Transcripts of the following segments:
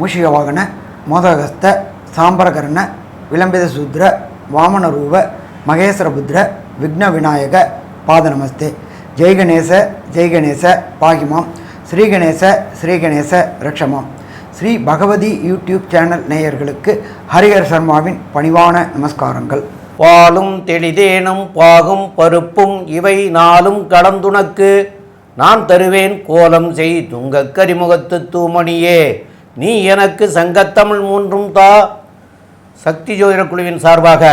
மூஷிகவாகன மோதகஸ்த சாம்பரகரண விளம்பித சூத்ர வாமனரூப மகேஸ்வரபுத்ர விக்ன விநாயக பாத நமஸ்தே ஜெய்கணேச ஜெய்கணேச பாகிமாம். ஸ்ரீகணேச ஸ்ரீகணேச ரக்ஷமாம். ஸ்ரீ பகவதி யூடியூப் சேனல் நேயர்களுக்கு ஹரிஹர் சர்மாவின் பணிவான நமஸ்காரங்கள். பாலும் தெளிதேனும் பாகும் பருப்பும் இவை நாளும் கடந்துனக்கு நான் தருவேன் கோலம் செய்துங்க கரிமுகத்து தூமணியே. நீ எனக்கு சங்கத்தமிழ் மூன்றும் தா. சக்தி ஜோதிட குழுவின் சார்பாக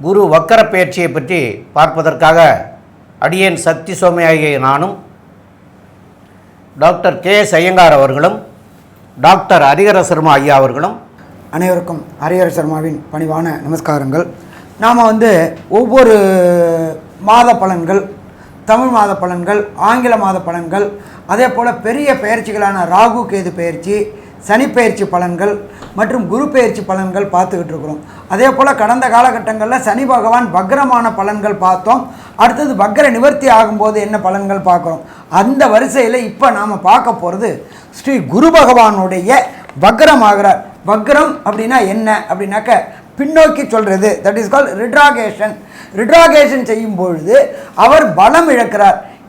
குரு வக்கர பயிற்சியை பற்றி பார்ப்பதற்காக அடியேன் சக்தி சோமையாகிய நானும் டாக்டர் கே. எஸ். ஐயங்கார் அவர்களும் டாக்டர் ஹரிஹர சர்மா ஐயா அவர்களும் அனைவருக்கும் ஹரிஹர சர்மாவின் பணிவான நமஸ்காரங்கள். நாம் வந்து ஒவ்வொரு மாத பலன்கள் தமிழ் மாத பலன்கள் ஆங்கில மாத பலன்கள் அதே போல் பெரிய பயிற்சிகளான ராகு கேது பயிற்சி சனி பயிற்சி பலன்கள் மற்றும் குரு பயிற்சி பலன்கள் பார்த்துக்கிட்டு இருக்கிறோம். அதே போல் கடந்த காலகட்டங்களில் சனி பகவான் பக்ரமான பலன்கள் பார்த்தோம். அடுத்தது பக்ர நிவர்த்தி ஆகும்போது என்ன பலன்கள் பார்க்குறோம்? அந்த வரிசையில் இப்போ நாம் பார்க்க போகிறது ஸ்ரீ குரு பகவானுடைய வக்ரமாகிறார் வக்ரம் அப்படின்னா என்ன? அப்படின்னாக்க பின்னோக்கி சொல்கிறது தட் இஸ் கால் ரிட்ராகேஷன் ரிட்ராகேஷன் செய்யும் பொழுது அவர் பலம் இழக்கிறார்.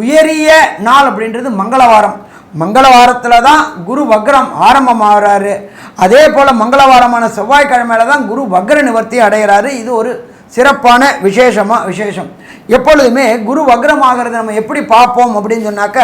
உயரிய நாள் அப்படின்றது மங்களவாரம். மங்களவாரத்தில் தான் குரு வக்ரம் ஆரம்பமாகிறாரு. அதே போல் மங்களவாரமான செவ்வாய்க்கிழமையில தான் குரு வக்ர நிவர்த்தி அடைகிறாரு இது ஒரு சிறப்பான விசேஷமாக விசேஷம். எப்பொழுதுமே குரு வக்ரம் ஆகிறத நம்ம எப்படி பார்ப்போம் அப்படின்னு சொன்னாக்க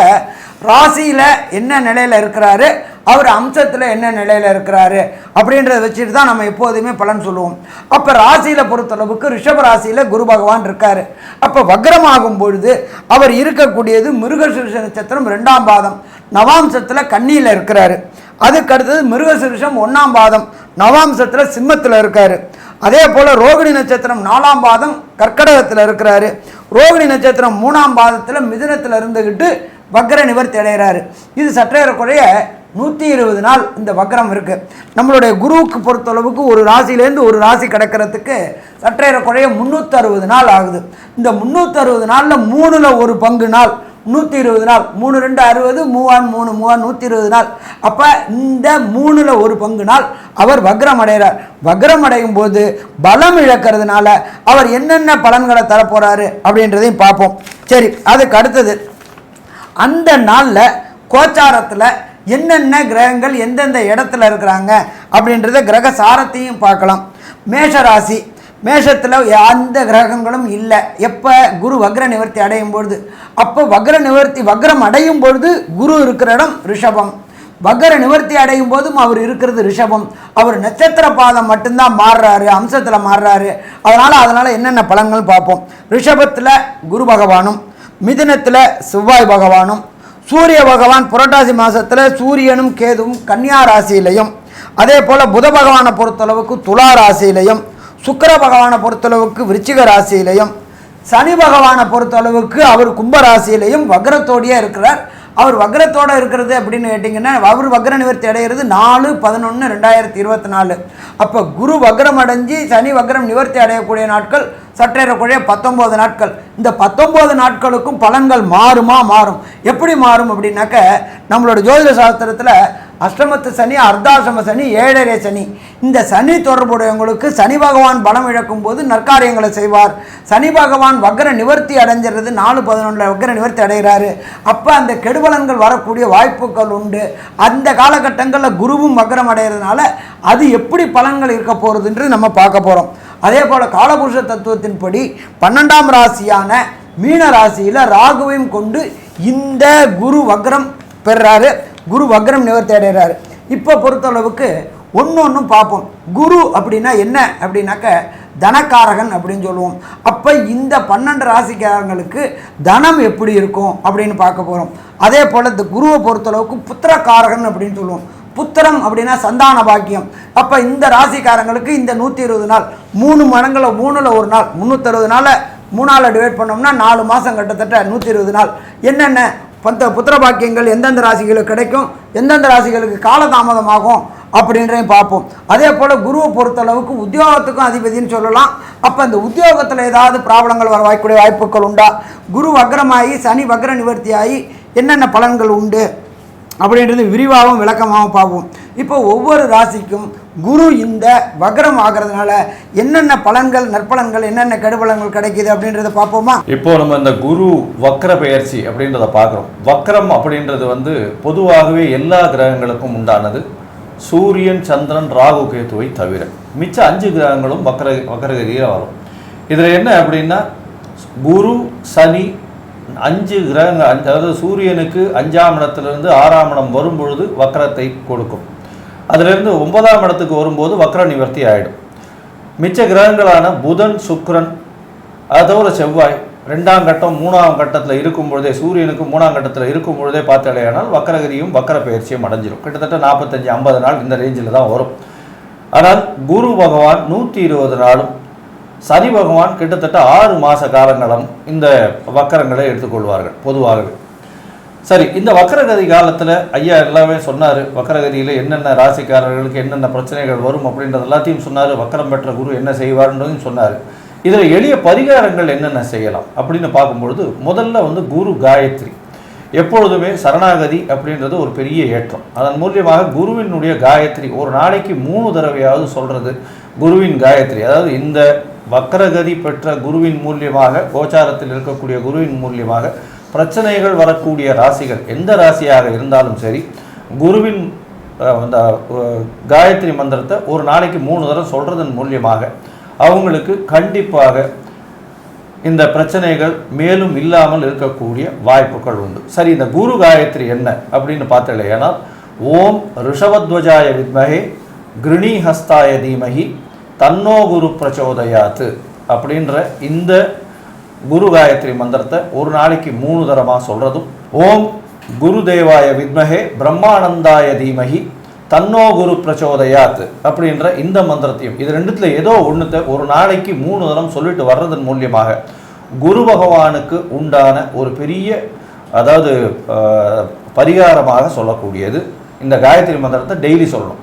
ராசியில் என்ன நிலையில் இருக்கிறாரு? அவர் அம்சத்தில் என்ன நிலையில் இருக்கிறாரு அப்படின்றத வச்சுட்டு தான் நம்ம எப்போதுமே பலன் சொல்லுவோம். அப்போ ராசியில் பொறுத்தளவுக்கு ரிஷப ராசியில் குரு பகவான் இருக்கார். அப்போ வக்ரமாகும் பொழுது அவர் இருக்கக்கூடியது மிருகசுருஷ நட்சத்திரம் ரெண்டாம் பாதம். நவாம்சத்தில் கன்னியில் இருக்கிறாரு. அதுக்கு அடுத்தது மிருகசிருஷம் ஒன்றாம் பாதம். நவாம்சத்தில் சிம்மத்தில் இருக்கார். அதே போல் ரோகிணி நட்சத்திரம் நாலாம் பாதம் கர்க்கடகத்தில் இருக்கிறாரு. ரோகிணி நட்சத்திரம் மூணாம் பாதத்தில் மிதுனத்தில் இருந்துக்கிட்டு வக்ர நிவர்த்தி அடைகிறாரு இது சற்றேறக்குறைய நூற்றி இருபது நாள் இந்த வக்ரம் இருக்குது நம்மளுடைய குருவுக்கு பொறுத்தளவுக்கு ஒரு ராசியிலேருந்து ஒரு ராசி கிடக்கிறதுக்கு சற்றேற குறைய முந்நூற்றறுபது நாள் ஆகுது. இந்த முந்நூற்றறுபது நாளில் மூணில் ஒரு பங்கு நாள். நூற்றி இருபது நாள். மூணு ரெண்டு அறுபது மூவான் மூணு மூவான் நூற்றி இருபது நாள். அப்போ இந்த மூணில் ஒரு பங்கு நாள் அவர் வக்ரம் அடைகிறார். வக்ரம் அடையும் போது பலம் இழக்கிறதுனால அவர் என்னென்ன பலன்களை தரப்போகிறாரு அப்படின்றதையும் பார்ப்போம். சரி அதுக்கு அடுத்தது. அந்த நாளில் கோச்சாரத்தில் என்னென்ன கிரகங்கள் எந்தெந்த இடத்துல இருக்கிறாங்க அப்படின்றத கிரக சாரத்தையும் பார்க்கலாம். மேஷராசி மேஷத்தில் எந்த கிரகங்களும் இல்லை. எப்போ குரு வக்ர நிவர்த்தி அடையும் பொழுது? அப்போ வக்ர நிவர்த்தி வக்ரம் அடையும் பொழுது குரு இருக்கிற இடம் ரிஷபம். வக்ர நிவர்த்தி அடையும் போதும் அவர் இருக்கிறது ரிஷபம். அவர் நட்சத்திர பாதம் மட்டும்தான் மாறுறாரு அம்சத்தில் மாறுறாரு. அதனால் அதனால் என்னென்ன பலன்கள் பார்ப்போம்? ரிஷபத்தில் குரு பகவானும் மிதுனத்தில் செவ்வாய் பகவானும் சூரிய பகவான் புரட்டாசி மாதத்தில் சூரியனும் கேதுவும் கன்னியா ராசியிலையும். அதே போல் புத பகவானை பொறுத்தளவுக்கு துலா ராசியிலையும் சுக்கிர பகவானை பொறுத்தளவுக்கு விருச்சிக ராசியிலையும் சனி பகவானை பொறுத்தளவுக்கு அவர் கும்பராசியிலையும் வக்ரத்தோடையே இருக்கிறார். அவர் வக்ரத்தோடு இருக்கிறது அப்படின்னு கேட்டிங்கன்னா அவர் வக்ர நிவர்த்தி அடைகிறது நாலு பதினொன்று ரெண்டாயிரத்தி இருபத்தி நாலு. அப்போ குரு வக்ரம் அடைஞ்சு சனி வக்ரம் நிவர்த்தி அடையக்கூடிய நாட்கள் சற்றேறக்குறைய பத்தொம்போது நாட்கள். இந்த பத்தொம்போது நாட்களுக்கும் பலன்கள் மாறுமா மாறும்? எப்படி மாறும் அப்படின்னாக்க நம்மளோட ஜோதிட சாஸ்திரத்தில் அஷ்டமத்து சனி அர்த்தாசிரம சனி ஏழரை சனி. இந்த சனி தொடர்புடையவங்களுக்கு சனி பகவான் பலம் இழக்கும் போது நற்காரியங்களை செய்வார். சனி பகவான் வக்ர நிவர்த்தி அடைஞ்சிறது நாலு பதினொன்றில் வக்ர நிவர்த்தி அடைகிறாரு. அப்போ அந்த கெடுபலன்கள் வரக்கூடிய வாய்ப்புகள் உண்டு. அந்த காலகட்டங்களில் குருவும் வக்ரம் அடைகிறதுனால அது எப்படி பலன்கள் இருக்க போகிறதுன்றது நம்ம பார்க்க போகிறோம் அதே போல் காலபுருஷ தத்துவத்தின்படி பன்னெண்டாம் ராசியான மீன ராசியில் ராகுவையும் கொண்டு இந்த குரு வக்ரம் பெறுறாரு. குரு வக்ரம் நிவர்த்தி அடைகிறாரு இப்போ பொறுத்தளவுக்கு ஒன்று ஒன்றும் பார்ப்போம். குரு அப்படின்னா என்ன? அப்படின்னாக்க தனக்காரகன் அப்படின்னு சொல்லுவோம். அப்போ இந்த பன்னெண்டு ராசிக்காரங்களுக்கு தனம் எப்படி இருக்கும் அப்படின்னு பார்க்க போகிறோம் அதே போல் இந்த குருவை பொறுத்தளவுக்கு புத்திரக்காரகன் அப்படின்னு சொல்லுவோம். புத்திரம் அப்படின்னா சந்தான பாக்கியம். அப்போ இந்த ராசிக்காரங்களுக்கு இந்த நூற்றி இருபது நாள் மூணு மடங்களை மூணில் ஒரு நாள் முந்நூற்றறுபது நாளில் மூணால் டிவைட் பண்ணோம்னா நாலு மாதம் கிட்டத்தட்ட நூற்றி இருபது நாள். என்னென்ன? பத்த புத்திர பாக்கியங்கள் எந்தெந்த ராசிகளுக்கு கிடைக்கும் எந்தெந்த ராசிகளுக்கு காலதாமதமாகும் அப்படின்றதையும் பார்ப்போம். அதே போல் குருவை பொறுத்தளவுக்கு உத்தியோகத்துக்கும் அதிபதினு சொல்லலாம். அப்போ இந்த உத்தியோகத்தில் ஏதாவது ப்ராப்ளங்கள் வர வாய்க்கூடிய வாய்ப்புகள் உண்டா? குரு வக்ரமாகி சனி வக்ர நிவர்த்தியாகி என்னென்ன பலன்கள் உண்டு? அப்படின்றது விரிவாகவும் விளக்கமாகவும் பார்ப்போம். இப்போ ஒவ்வொரு ராசிக்கும் குரு இந்த வக்ரம் ஆகிறதுனால என்னென்ன பலன்கள் நற்பலன்கள் என்னென்ன கெடுபலன்கள் கிடைக்குது அப்படின்றத பார்ப்போமா? இப்போ நம்ம இந்த குரு வக்ர பெயர்ச்சி அப்படின்றத பார்க்குறோம். வக்ரம் அப்படின்றது வந்து பொதுவாகவே எல்லா கிரகங்களுக்கும் உண்டானது. சூரியன் சந்திரன் ராகு கேத்துவை தவிர மிச்ச அஞ்சு கிரகங்களும் வக்ர வக்ரகதியாக வரும். இதில் என்ன அப்படின்னா குரு சனி அஞ்சு கிரகங்கள் அஞ்சு- அதாவது சூரியனுக்கு அஞ்சாம் இடத்துலேருந்து ஆறாம் இடம் வரும்பொழுது வக்கரத்தை கொடுக்கும். அதிலிருந்து ஒன்பதாம் இடத்துக்கு வரும்போது வக்கர நிவர்த்தி ஆகிடும் மிச்ச கிரகங்களான புதன் சுக்ரன் அதோட செவ்வாய் ரெண்டாம் கட்டம் மூணாம் கட்டத்தில் இருக்கும் பொழுதே சூரியனுக்கு மூணாம் கட்டத்தில் இருக்கும் பொழுதே பார்த்தாலேயானால் வக்கரகிரியும் வக்கர பயிற்சியும் அடைஞ்சிடும் கிட்டத்தட்ட நாற்பத்தஞ்சு ஐம்பது நாள் இந்த ரேஞ்சில் தான் வரும். ஆனால் குரு பகவான் நூற்றி இருபது நாளும் சனி பகவான் கிட்டத்தட்ட ஆறு மாத காலங்களும் இந்த வக்கரங்களை எடுத்துக்கொள்வார்கள் பொதுவாகவே. சரி இந்த வக்கரகதி காலத்தில் ஐயா எல்லாமே சொன்னார் வக்கரகதியில் என்னென்ன ராசிக்காரர்களுக்கு என்னென்ன பிரச்சனைகள் வரும் அப்படின்றது எல்லாத்தையும் சொன்னார் வக்கரம் பெற்ற குரு என்ன செய்வார்ன்றதையும் சொன்னார். இதில் எளிய பரிகாரங்கள் என்னென்ன செய்யலாம் அப்படின்னு பார்க்கும்பொழுது முதல்ல வந்து குரு காயத்ரி. எப்பொழுதுமே சரணாகதி அப்படின்றது ஒரு பெரிய ஏற்றம். அதன் மூலியமாக குருவினுடைய காயத்ரி ஒரு நாளைக்கு மூணு தடவையாவது சொல்கிறது குருவின் காயத்ரி. அதாவது இந்த வக்கரகதி பெற்ற குருவின் மூலியமாக கோச்சாரத்தில் இருக்கக்கூடிய குருவின் மூலியமாக பிரச்சனைகள் வரக்கூடிய ராசிகள் எந்த ராசியாக இருந்தாலும் சரி குருவின் அந்த காயத்ரி மந்திரத்தை ஒரு நாளைக்கு மூணு தடவை சொல்கிறதன் மூலியமாக அவங்களுக்கு கண்டிப்பாக இந்த பிரச்சனைகள் மேலும் இல்லாமல் இருக்கக்கூடிய வாய்ப்புகள் உண்டு. சரி இந்த குரு காயத்ரி என்ன அப்படின்னு பார்த்தலையானால் ஓம் ரிஷபத்வஜாய வித்மகே கிருணிஹஸ்தாய தீமகி தன்னோ குரு பிரச்சோதயாத்து அப்படின்ற இந்த குரு காயத்ரி மந்திரத்தை ஒரு நாளைக்கு மூணு தரமாக சொல்கிறதும் ஓம் குருதேவாய வித்மகே பிரம்மானந்தாய தீமகி தன்னோ குரு பிரச்சோதயாத் அப்படின்ற இந்த மந்திரத்தையும் இது ரெண்டுத்தில் ஏதோ ஒன்றுத்தை ஒரு நாளைக்கு மூணு தரம் சொல்லிட்டு வர்றதன் மூலியமாக குரு பகவானுக்கு உண்டான ஒரு பெரிய அதாவது பரிகாரமாக சொல்லக்கூடியது. இந்த காயத்ரி மந்திரத்தை டெய்லி சொல்லணும்.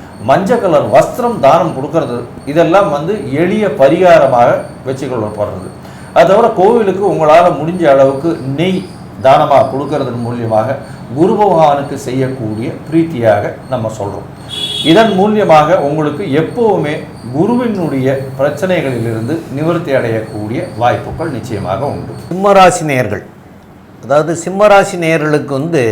மஞ்சள் கலர் வஸ்திரம் தானம் கொடுக்கறது இதெல்லாம் வந்து எளிய பரிகாரமாக வச்சுக்கொள்ளப்படுறது. அது தவிர கோவிலுக்கு உங்களால் முடிஞ்ச அளவுக்கு நெய் தானமாக கொடுக்கறதன் மூலியமாக குரு பகவானுக்கு செய்யக்கூடிய பிரீத்தியாக நம்ம சொல்கிறோம் இதன் மூலியமாக உங்களுக்கு எப்போவுமே குருவினுடைய பிரச்சனைகளிலிருந்து நிவர்த்தி அடையக்கூடிய வாய்ப்புகள் நிச்சயமாக உண்டு. சிம்மராசி நேர்கள். அதாவது சிம்மராசி நேயர்களுக்கு வந்து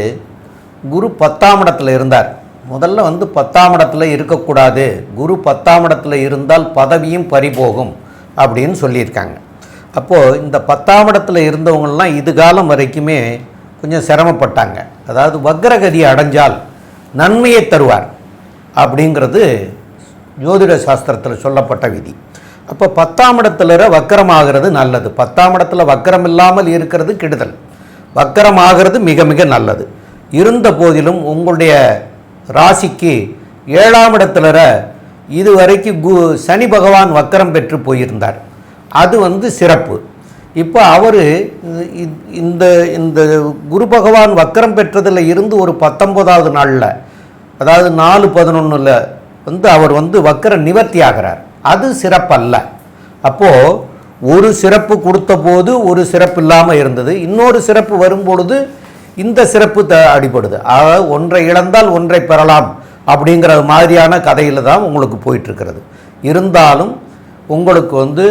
குரு பத்தாம் இடத்துல இருந்தார். முதல்ல வந்து பத்தாம் இடத்துல இருக்கக்கூடாது. குரு பத்தாம் இடத்துல இருந்தால் பதவியும் பறிபோகும் அப்படின்னு சொல்லியிருக்காங்க. அப்போது இந்த பத்தாம் இடத்துல இருந்தவங்கெல்லாம் இது காலம் வரைக்குமே கொஞ்சம் சிரமப்பட்டாங்க. அதாவது வக்ரகதி அடைஞ்சால் நன்மையை தருவார் அப்படிங்கிறது ஜோதிட சாஸ்திரத்தில் சொல்லப்பட்ட விதி. அப்போ பத்தாம் இடத்துல வக்கரமாகிறது நல்லது. பத்தாம் இடத்துல வக்கரம் இல்லாமல் இருக்கிறது கெடுதல். வக்கரமாகிறது மிக மிக நல்லது. இருந்த போதிலும் உங்களுடைய ராசிக்கு ஏழாம் இடத்துல இதுவரைக்கும் கு சனி பகவான் வக்கரம் பெற்று போயிருந்தார். அது வந்து சிறப்பு. இப்போ அவர் இந்த இந்த குரு பகவான் வக்கரம் பெற்றதில் இருந்து ஒரு பத்தொன்பதாவது நாளில் அதாவது நாலு பதினொன்றில் வந்து அவர் வந்து வக்கர நிவர்த்தி ஆகிறார். அது சிறப்பல்ல. அப்போது ஒரு சிறப்பு கொடுத்த போது ஒரு சிறப்பு இல்லாமல் இருந்தது. இன்னொரு சிறப்பு வரும்பொழுது இந்த சிறப்பு த அடிபடுது. அதாவது ஒன்றை இழந்தால் ஒன்றை பெறலாம் அப்படிங்கிற மாதிரியான கதையில் தான் உங்களுக்கு போயிட்டுருக்கிறது. இருந்தாலும் உங்களுக்கு வந்து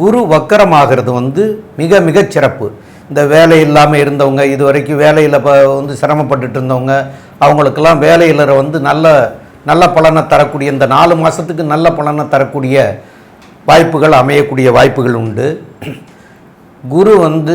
குரு வக்கரமாகிறது வந்து மிக மிக சிறப்பு. இந்த வேலை இல்லாமல் இருந்தவங்க இது வரைக்கும் வேலையில் இப்போ வந்து சிரமப்பட்டுட்டு இருந்தவங்க அவங்களுக்கெல்லாம் வேலையில் வந்து நல்ல நல்ல பலனை தரக்கூடிய இந்த நாலு மாதத்துக்கு நல்ல பலனை தரக்கூடிய வாய்ப்புகள் அமையக்கூடிய வாய்ப்புகள் உண்டு. குரு வந்து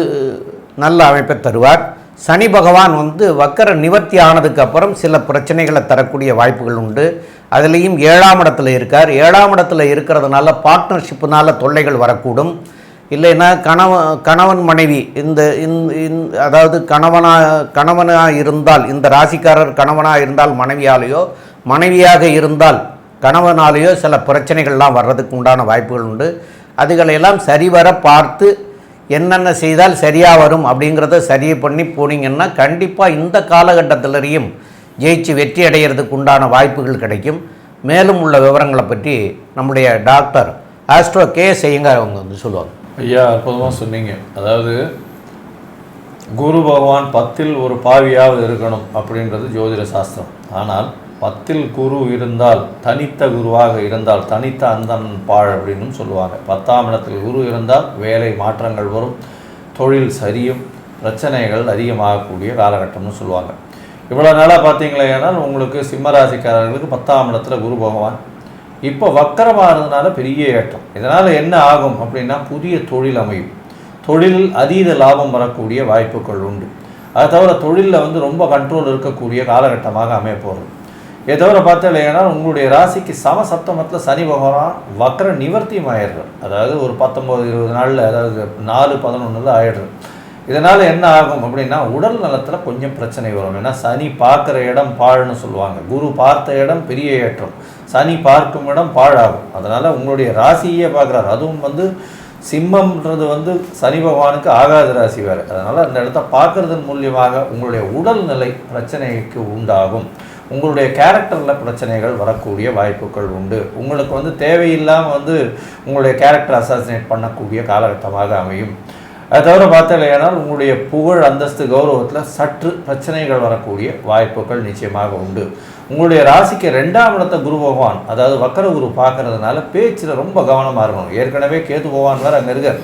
நல்ல அமைப்பை தருவார். சனி பகவான் வந்து வக்கர நிவர்த்தி ஆனதுக்கு அப்புறம் சில பிரச்சனைகளை தரக்கூடிய வாய்ப்புகள் உண்டு. அதுலேயும் ஏழாம் இடத்துல இருக்கார். ஏழாம் இடத்துல இருக்கிறதுனால பார்ட்னர்ஷிப்புனால தொல்லைகள் வரக்கூடும். இல்லைன்னா கணவன் கணவன் மனைவி இந்த இந்த- அதாவது கணவனாக கணவனாக இருந்தால் இந்த ராசிக்காரர் கணவனாக இருந்தால் மனைவியாலேயோ மனைவியாக இருந்தால் கணவனாலேயோ சில பிரச்சனைகள்லாம் வர்றதுக்கு உண்டான வாய்ப்புகள் உண்டு. அதுகளையெல்லாம் சரிவர பார்த்து என்னென்ன செய்தால் சரியாக வரும் அப்படிங்கிறத சரி பண்ணி போனீங்கன்னா கண்டிப்பாக இந்த காலகட்டத்திலரையும் ஜெயிச்சு வெற்றி அடைகிறதுக்கு உண்டான வாய்ப்புகள் கிடைக்கும். மேலும் உள்ள விவரங்களை பற்றி நம்முடைய டாக்டர் ஆஸ்ட்ரோ கே செய்யுங்க அவங்க வந்து சொல்லுவாங்க. ஐயா அற்புதமாக சொன்னீங்க. அதாவது குரு பகவான் பத்தில் ஒரு பாவியாவது இருக்கணும் அப்படின்றது ஜோதிட சாஸ்திரம். ஆனால் பத்தில் குரு இருந்தால் தனித்த குருவாக இருந்தால் தனித்த அந்தன் பாழ் அப்படின்னு சொல்லுவாங்க. பத்தாம் இடத்தில் குரு இருந்தால் வேலை மாற்றங்கள் வரும் தொழில் சரியும் பிரச்சனைகள் அதிகமாகக்கூடிய காலகட்டம்னு சொல்லுவாங்க. இவ்வளோ நாளாக பார்த்தீங்களேனால் உங்களுக்கு சிம்மராசிக்காரர்களுக்கு பத்தாம் இடத்துல குரு பகவான். இப்போ வக்கரமாக இருந்தனால பெரிய ஏற்றம். இதனால் என்ன ஆகும் அப்படின்னா புதிய தொழில் அமையும். தொழிலில் அதீத லாபம் வரக்கூடிய வாய்ப்புகள் உண்டு. அது தவிர தொழிலில் வந்து ரொம்ப கண்ட்ரோல் இருக்கக்கூடிய காலகட்டமாக அமைய போகிறது. இதை தவிர பார்த்தீங்கன்னா உங்களுடைய ராசிக்கு சம சப்தமத்தில் சனி பகவான் வக்கர நிவர்த்தியும் ஆயிடுறார் அதாவது ஒரு பத்தொம்போது இருபது நாளில் அதாவது நாலு பதினொன்றில் ஆயிடுறது இதனால் என்ன ஆகும் அப்படின்னா உடல் நலத்தில் கொஞ்சம் பிரச்சனை வரும். ஏன்னா சனி பார்க்குற இடம் பாழ்னு சொல்லுவாங்க. குரு பார்த்த இடம் பெரிய ஏற்றம். சனி பார்க்கும் இடம் பாழாகும். அதனால் உங்களுடைய ராசியே பார்க்குறாரு. அதுவும் வந்து சிம்மம்ன்றது வந்து சனி பகவானுக்கு ஆகாத ராசி வேறு. அதனால் அந்த இடத்த பார்க்குறதன் மூலியமாக உங்களுடைய உடல்நிலை பிரச்சனைக்கு உண்டாகும். உங்களுடைய கேரக்டரில் பிரச்சனைகள் வரக்கூடிய வாய்ப்புகள் உண்டு. உங்களுக்கு வந்து தேவையில்லாமல் வந்து உங்களுடைய கேரக்டர் அசாசினேட் பண்ணக்கூடிய காலகட்டமாக அமையும். அது தவிர பார்த்தாலேயானால் உங்களுடைய புகழ் அந்தஸ்து கௌரவத்தில் சற்று பிரச்சனைகள் வரக்கூடிய வாய்ப்புகள் நிச்சயமாக உண்டு. உங்களுடைய ராசிக்கு ரெண்டாம் இடத்த குரு பகவான் அதாவது வக்கர குரு பார்க்கறதுனால பேச்சில் ரொம்ப கவனமாக இருக்கணும். ஏற்கனவே கேது பகவான் வேறு அங்கே இருக்கார்.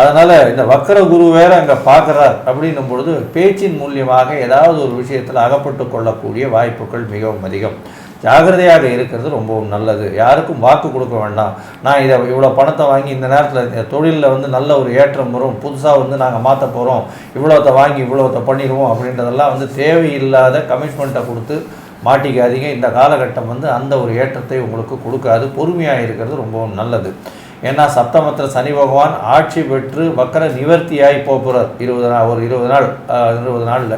அதனால் இந்த வக்கர குரு வேற அங்கே பார்க்குறார் அப்படின்னும் பொழுது பேச்சின் மூலியமாக ஏதாவது ஒரு விஷயத்தில் அகப்பட்டு கொள்ளக்கூடிய வாய்ப்புகள் மிகவும் அதிகம். ஜாகிரதையாக இருக்கிறது ரொம்பவும் நல்லது. யாருக்கும் வாக்கு கொடுக்க வேண்டாம். நான் இதை இவ்வளோ பணத்தை வாங்கி இந்த நேரத்தில் இந்த தொழிலில் வந்து நல்ல ஒரு ஏற்றம் வரும். புதுசாக வந்து நாங்கள் மாற்ற போகிறோம் இவ்வளோத்தை வாங்கி இவ்வளோத்தை பண்ணிடுவோம் அப்படின்றதெல்லாம் வந்து தேவையில்லாத கமிட்மெண்ட்டை கொடுத்து மாட்டிக்காதீங்க. இந்த காலகட்டம் வந்து அந்த ஒரு ஏற்றத்தை உங்களுக்கு கொடுக்காது. பொறுமையாக இருக்கிறது ரொம்பவும் நல்லது. ஏன்னா சப்தமத்திர சனி பகவான் ஆட்சி பெற்று வக்கர நிவர்த்தியாகி போகிறார் இருபது நாள் ஒரு இருபது நாள் இருபது நாளில்.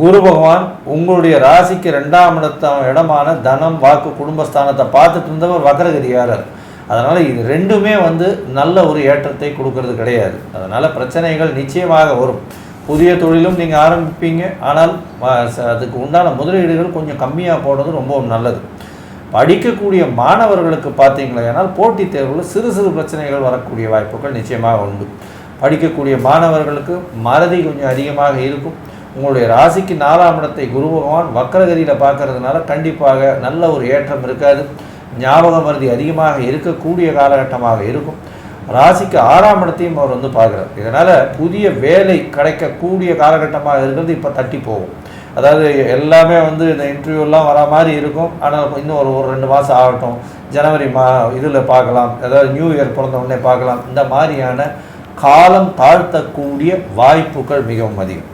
குரு பகவான் உங்களுடைய ராசிக்கு ரெண்டாம் இடத்த இடமான தனம் வாக்கு குடும்பஸ்தானத்தை பார்த்துட்டு இருந்தவர் வக்கரகதியாரர் அதனால் இது ரெண்டுமே வந்து நல்ல ஒரு ஏற்றத்தை கொடுக்கறது கிடையாது. அதனால் பிரச்சனைகள் நிச்சயமாக வரும். புதிய தொழிலும் நீங்கள் ஆரம்பிப்பீங்க. ஆனால் அதுக்கு உண்டான முதலீடுகள் கொஞ்சம் கம்மியாக போடுறது ரொம்ப நல்லது. படிக்கக்கூடிய மாணவர்களுக்கு பார்த்தீங்களேனால் போட்டித் தேர்வில் சிறு சிறு பிரச்சனைகள் வரக்கூடிய வாய்ப்புகள் நிச்சயமாக உண்டு. படிக்கக்கூடிய மாணவர்களுக்கு மறதி கொஞ்சம் அதிகமாக இருக்கும். உங்களுடைய ராசிக்கு நாலாம் இடத்தை குரு பகவான் வக்கரகதியில் பார்க்கறதுனால கண்டிப்பாக நல்ல ஒரு ஏற்றம் இருக்காது. ஞாபக மருதி அதிகமாக இருக்கக்கூடிய காலகட்டமாக இருக்கும். ராசிக்கு ஆறாம் இடத்தையும் அவர் வந்து பார்க்குறார். இதனால் புதிய வேலை கிடைக்கக்கூடிய காலகட்டமாக இருக்கிறது இப்போ தட்டி போகும். அதாவது எல்லாமே வந்து இந்த இன்டர்வியூலாம் வர மாதிரி இருக்கும். ஆனால் இன்னும் ஒரு ஒரு ரெண்டு மாதம் ஆகட்டும். ஜனவரி மா இதில் பார்க்கலாம். அதாவது நியூ இயர் பிறந்த உடனே பார்க்கலாம். இந்த மாதிரியான காலம் தாழ்த்தக்கூடிய வாய்ப்புகள் மிகவும் அதிகம்.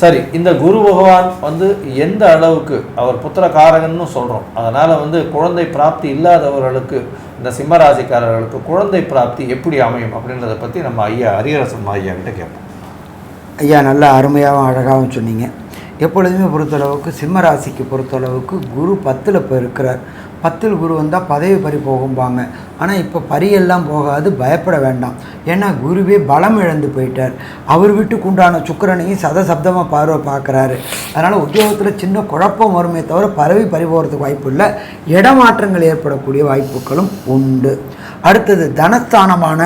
சரி இந்த குரு பகவான் வந்து எந்த அளவுக்கு அவர் புத்திரகாரகன்னு சொல்கிறோம் அதனால் வந்து குழந்தை பிராப்தி இல்லாதவர்களுக்கு இந்த சிம்மராசிக்காரர்களுக்கு குழந்தை பிராப்தி எப்படி அமையும் அப்படின்றத பற்றி நம்ம ஐயா ஹரிஹரசன் ஐயா கிட்ட கேட்போம். ஐயா நல்லா அருமையாகவும் அழகாகவும் சொன்னீங்க. எப்பொழுதுமே பொறுத்தளவுக்கு சிம்மராசிக்கு பொறுத்தளவுக்கு குரு பத்தில் இப்போ இருக்கிறார். பத்தில் குரு வந்தால் பதவி பறி போகும்பாங்க. ஆனால் இப்போ பரியெல்லாம் போகாது பயப்பட வேண்டாம். ஏன்னா குருவே பலம் இழந்து போயிட்டார். அவர் வீட்டுக்கு உண்டான சுக்கிரனையும் சதசப்தமாக பார்வை பார்க்குறாரு. அதனால் உத்தியோகத்தில் சின்ன குழப்பம் வருமே தவிர பரவி பறி போகிறதுக்கு வாய்ப்பு இல்லை. இடமாற்றங்கள் ஏற்படக்கூடிய வாய்ப்புகளும் உண்டு. அடுத்தது தனஸ்தானமான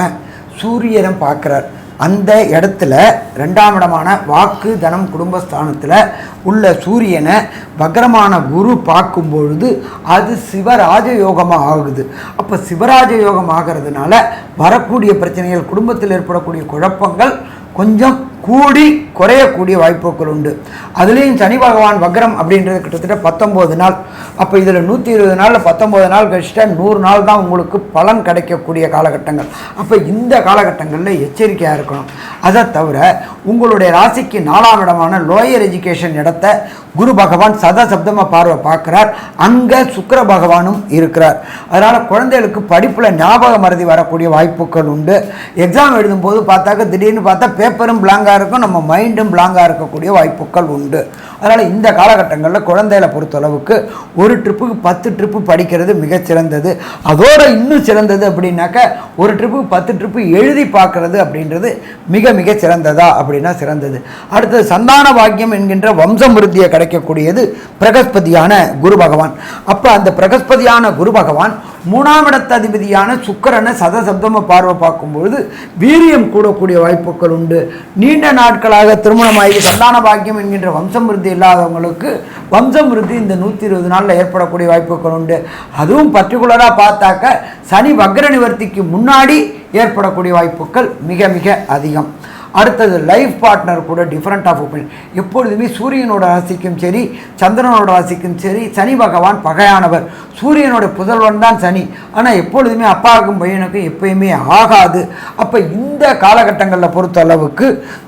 சூரியனை பார்க்குறார். அந்த இடத்துல ரெண்டாம் இடமான வாக்கு தனம் குடும்பஸ்தானத்தில் உள்ள சூரியனை வக்ரமான குரு பார்க்கும் பொழுது அது சிவராஜ யோகமாக ஆகுது. அப்போ சிவராஜ யோகம் ஆகிறதுனால வரக்கூடிய பிரச்சனைகள் குடும்பத்தில் ஏற்படக்கூடிய குழப்பங்கள் கொஞ்சம் கூடி குறையக்கூடிய வாய்ப்புகள் உண்டு. அதுலேயும் சனி பகவான் வக்ரம் அப்படின்றது கிட்டத்தட்ட பத்தொம்போது நாள். அப்போ இதில் நூற்றி இருபது நாளில் பத்தொம்போது நாள் கழிச்சிட்டா நூறு நாள் தான் உங்களுக்கு பலன் கிடைக்கக்கூடிய காலகட்டங்கள். அப்போ இந்த காலகட்டங்களில் எச்சரிக்கையாக இருக்கணும். அதை தவிர உங்களுடைய ராசிக்கு நாலாம் இடமான லோயர் எஜுகேஷன் இடத்த குரு பகவான் சதசப்தமாக பார்வை பார்க்குறார். அங்கே சுக்கர பகவானும் இருக்கிறார். அதனால் குழந்தைகளுக்கு படிப்பில் ஞாபக மறதி வரக்கூடிய வாய்ப்புகள் உண்டு. எக்ஸாம் எழுதும்போது பார்த்தாக்க திடீர்னு பார்த்தா பேப்பரும் பிளாங்காக இருக்கும் நம்ம மைண்டும் பிளாங்காக இருக்கக்கூடிய வாய்ப்புகள் உண்டு. அதனால் இந்த காலகட்டங்களில் குழந்தைகளை பொறுத்தளவுக்கு ஒரு ட்ரிப்புக்கு பத்து ட்ரிப்பு படிக்கிறது மிகச்சிறந்தது அதோட இன்னும் சிறந்தது அப்படின்னாக்க ஒரு ட்ரிப்புக்கு பத்து ட்ரிப்பு எழுதி பார்க்கறது அப்படின்றது மிக மிக சிறந்ததா அப்படின்னா சிறந்தது. அடுத்தது சந்தான பாக்கியம் என்கின்ற வம்சம் விருத்தியை கிடைக்கக்கூடியது பிரகஸ்பதியான குரு பகவான். அப்போ அந்த பிரகஸ்பதியான குரு பகவான் மூணாம் இடத்ததிபதியான சுக்கரனை சதசப்தம பார்வை பார்க்கும்பொழுது வீரியம் கூடக்கூடிய வாய்ப்புகள் உண்டு. நீண்ட நாட்களாக திருமணமாகி சந்தான பாக்கியம் என்கின்ற வம்சம் விருத்தி இல்லாதவங்களுக்கு வம்சம் விருத்தி இந்த நூற்றி இருபது நாளில் ஏற்படக்கூடிய வாய்ப்புகள் உண்டு. அதுவும் பர்டிகுலராக பார்த்தாக்க சனி வக்ர நிவர்த்திக்கு முன்னாடி ஏற்படக்கூடிய வாய்ப்புகள் மிக மிக அதிகம். அடுத்தது லைஃப் பார்ட்னர் கூட டிஃப்ரெண்ட் ஆஃப் ஒப்பீனியன் எப்பொழுதுமே சூரியனோட ராசிக்கும் சரி சந்திரனோட ராசிக்கும் சரி சனி பகவான் பகையானவர். சூரியனோட புதல்வன் தான் சனி. ஆனால் எப்பொழுதுமே அப்பாவுக்கும் பையனுக்கும் எப்பயுமே ஆகாது. அப்போ இந்த காலகட்டங்களில் பொறுத்த அளவுக்கு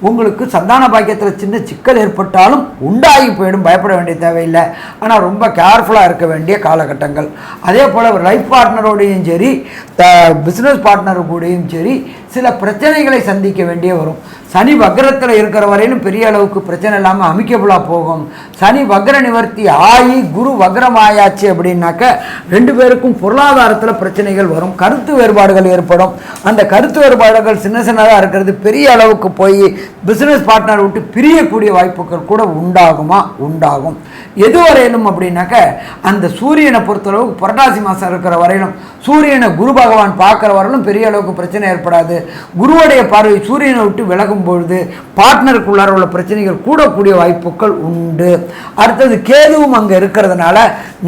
உங்களுக்கு சந்தான பாக்கியத்தில் சின்ன சிக்கல் ஏற்பட்டாலும் உண்டாகி போயிடும் பயப்பட வேண்டிய தேவையில்லை. ஆனால் ரொம்ப கேர்ஃபுல்லாக இருக்க வேண்டிய காலகட்டங்கள். அதே போல் லைஃப் பார்ட்னரோடையும் சரி த பிஸ்னஸ் பார்ட்னர் கூடயும் சரி சில பிரச்சனைகளை சந்திக்க வேண்டிய வரும். சனி வக்ரத்தில் இருக்கிற வரையிலும் பெரிய அளவுக்கு பிரச்சனை இல்லாமல் அமிக்கபுளாக போகும். சனி வக்ர நிவர்த்தி ஆகி குரு வக்ரம் ஆயாச்சு அப்படின்னாக்க ரெண்டு பேருக்கும் பொருளாதாரத்தில் பிரச்சனைகள் வரும். கருத்து வேறுபாடுகள் ஏற்படும். அந்த கருத்து வேறுபாடுகள் சின்ன சின்னதாக இருக்கிறது பெரிய அளவுக்கு போய் பிஸ்னஸ் பார்ட்னர் விட்டு பிரியக்கூடிய வாய்ப்புகள் கூட உண்டாகுமா? உண்டாகும். எது வரையிலும் அப்படின்னாக்க அந்த சூரியனை பொறுத்தளவுக்கு புரட்டாசி மாதம் இருக்கிற வரையிலும் சூரியனை குரு பகவான் பார்க்குற வரையிலும் பெரிய அளவுக்கு பிரச்சனை ஏற்படாது. குருவுடைய பார்வை சூரியனை விட்டு விலகும் பொழுது பார்ட்னருக்குள்ளார உள்ள பிரச்சனைகள் கூடக்கூடிய வாய்ப்புகள் உண்டு. அடுத்தது கேதுவும் அங்கே இருக்கிறதுனால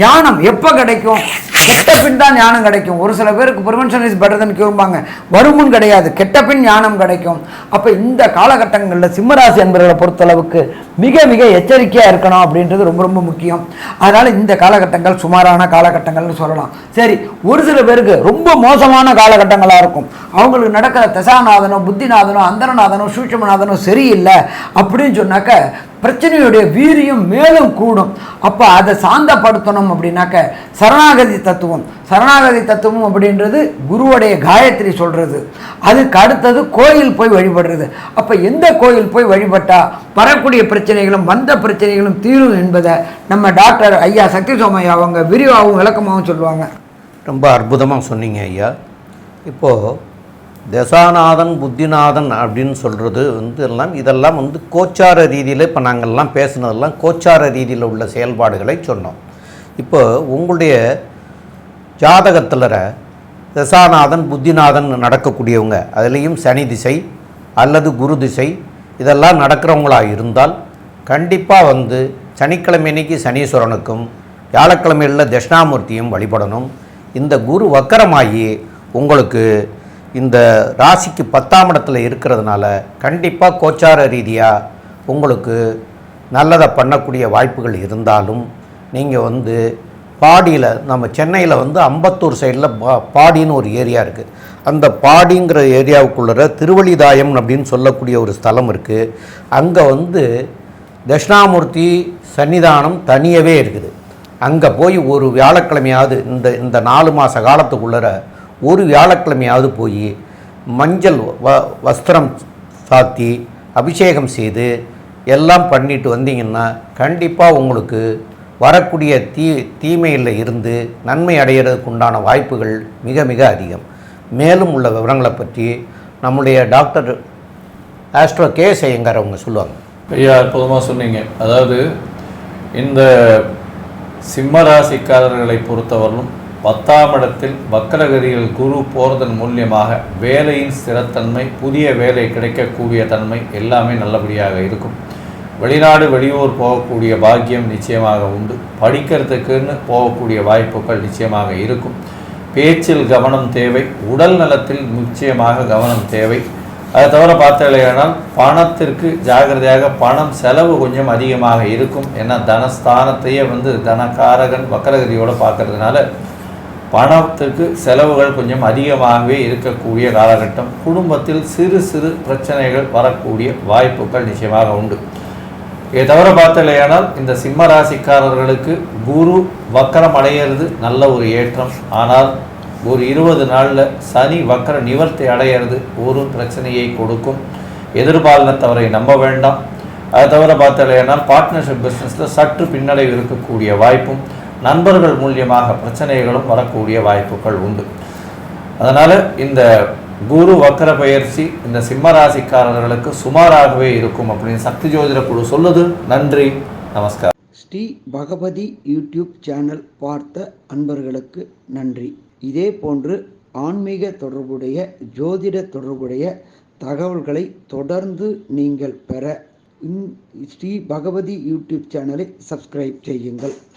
ஞானம் எப்போ கிடைக்கும்? கெட்ட பின் தான் ஞானம் கிடைக்கும். ஒரு சில பேருக்கு ப்ரிவென்ஷன் இஸ் பெட்டர் தன் கேட்பாங்க வருமுன் கிடையாது. கெட்ட பின் ஞானம் கிடைக்கும். அப்போ இந்த காலகட்டங்களில் சிம்மராசி என்பவர்களை பொறுத்தளவுக்கு மிக மிக எச்சரிக்கையாக இருக்கணும் அப்படின்றது ரொம்ப ரொம்ப முக்கியம். அதனால் இந்த காலகட்டங்கள் சுமாரான காலகட்டங்கள்னு சொல்லலாம். சரி ஒரு சில பேருக்கு ரொம்ப மோசமான காலகட்டங்களாக இருக்கும். அவங்களுக்கு நடக்கிற தசாநாதனோ புத்திநாதனோ அந்தரநாதனோ சூட்சமநாதனோ சரியில்லை அப்படின்னு சொன்னாக்க பிரச்சனையுடைய வீரியம் மேலும் கூடும். அப்போ அதை சாந்தப்படுத்தணும் அப்படின்னாக்க சரணாகதி தத்துவம். சரணாகதி தத்துவம் அப்படின்றது குருவுடைய காயத்ரி சொல்கிறது அதுக்கு அடுத்தது கோயில் போய் வழிபடுறது. அப்போ எந்த கோயில் போய் வழிபட்டால் வரக்கூடிய பிரச்சனைகளும் வந்த பிரச்சனைகளும் தீரும் என்பதை நம்ம டாக்டர் ஐயா சக்தி சோமையா அவங்க விரிவாகவும் விளக்கமாகவும் சொல்லுவாங்க. ரொம்ப அற்புதமாக சொன்னீங்க ஐயா. இப்போது தசாநாதன் புத்திநாதன் அப்படின்னு சொல்கிறது வந்து எல்லாம் இதெல்லாம் வந்து கோச்சார ரீதியில் இப்போ நாங்கள்லாம் பேசுனதெல்லாம் கோச்சார ரீதியில் உள்ள செயல்பாடுகளை சொன்னோம். இப்போ உங்களுடைய ஜாதகத்தில் தசாநாதன் புத்திநாதன் நடக்கக்கூடியவங்க அதுலேயும் சனி திசை அல்லது குரு திசை இதெல்லாம் நடக்கிறவங்களாக இருந்தால் கண்டிப்பாக வந்து சனிக்கிழமை அன்னைக்கு சனீஸ்வரனுக்கும் வியாழக்கிழமையில் தட்சிணாமூர்த்தியும் வழிபடணும். இந்த குரு வக்கரமாகி உங்களுக்கு இந்த ராசிக்கு பத்தாம் இடத்துல இருக்கிறதுனால கண்டிப்பாக கோச்சார ரீதியாக உங்களுக்கு நல்லதை பண்ணக்கூடிய வாய்ப்புகள் இருந்தாலும் நீங்கள் வந்து பாடியில் நம்ம சென்னையில் வந்து அம்பத்தூர் சைடில் பா பாடின்னு ஒரு ஏரியா இருக்குது அந்த பாடிங்கிற ஏரியாவுக்குள்ளே திருவள்ளிதாயம் அப்படின்னு சொல்லக்கூடிய ஒரு ஸ்தலம் இருக்குது அங்கே வந்து தட்சிணாமூர்த்தி சன்னிதானம் தனியவே இருக்குது. அங்கே போய் ஒரு வியாழக்கிழமையாவது இந்த இந்த நாலு மாத காலத்துக்குள்ளே ஒரு வியாழக்கிழமையாவது போய் மஞ்சள் வ வஸ்திரம் சாத்தி அபிஷேகம் செய்து எல்லாம் பண்ணிட்டு வந்தீங்கன்னா கண்டிப்பாக உங்களுக்கு வரக்கூடிய தீ தீமையில் இருந்து நன்மை அடையிறதுக்கு உண்டான வாய்ப்புகள் மிக மிக அதிகம். மேலும் உள்ள விவரங்களை பற்றி நம்முடைய டாக்டர் ஆஸ்ட்ரோ கே செய்யங்கார் அவங்க சொல்லுவாங்க. ஐயா அற்புதமாக சொன்னீங்க. அதாவது இந்த சிம்ம ராசிக்காரர்களை பொறுத்தவரையிலும் பத்தாம் இடத்தில் வக்கரகதியில் குரு போகிறதன் மூலியமாக வேலையின் ஸ்திரத்தன்மை புதிய வேலை கிடைக்கக்கூடிய தன்மை எல்லாமே நல்லபடியாக இருக்கும். வெளிநாடு வெளியூர் போகக்கூடிய பாக்கியம் நிச்சயமாக உண்டு. படிக்கிறதுக்குன்னு போகக்கூடிய வாய்ப்புகள் நிச்சயமாக இருக்கும். பேச்சில் கவனம் தேவை உடல் நலத்தில் நிச்சயமாக கவனம் தேவை. அதை தவிர பார்த்தீங்கன்னா பணத்திற்கு ஜாகிரதையாக பணம் செலவு கொஞ்சம் அதிகமாக இருக்கும். ஏன்னா தனஸ்தானத்தையே வந்து தனக்காரகன் வக்கரகதியோடு பார்க்கறதுனால பணத்திற்கு செலவுகள் கொஞ்சம் அதிகமாகவே இருக்கக்கூடிய காலகட்டம். குடும்பத்தில் சிறு சிறு பிரச்சனைகள் வரக்கூடிய வாய்ப்புகள் நிச்சயமாக உண்டு. இதை தவிர பார்த்தலையானால் இந்த சிம்ம ராசிக்காரர்களுக்கு குரு வக்கரம் அடையிறது நல்ல ஒரு ஏற்றம். ஆனால் ஒரு இருபது நாளில் சனி வக்கர நிவர்த்தி அடையிறது ஒரு பிரச்சனையை கொடுக்கும். எதிர்பாலினத்தவரை நம்ப வேண்டாம். அதை தவிர பார்த்தலையானால் பார்ட்னர்ஷிப் பிஸ்னஸில் சற்று பின்னடைவு இருக்கக்கூடிய வாய்ப்பும் நண்பர்கள் மூலியமாக பிரச்சனைகளும் வரக்கூடிய வாய்ப்புகள் உண்டு. அதனால் இந்த குரு வக்கர பயிற்சி இந்த சிம்ம ராசிக்காரர்களுக்கு சுமாராகவே இருக்கும் அப்படின்னு சக்தி ஜோதிட குழு சொல்லுது. நன்றி நமஸ்காரம். ஸ்ரீ பகவதி யூடியூப் சேனல் பார்த்த அன்பர்களுக்கு நன்றி. இதே போன்று ஆன்மீக தொடர்புடைய ஜோதிட தொடர்புடைய தகவல்களை தொடர்ந்து நீங்கள் பெற ஸ்ரீ பகவதி யூடியூப் சேனலை சப்ஸ்கிரைப் செய்யுங்கள்.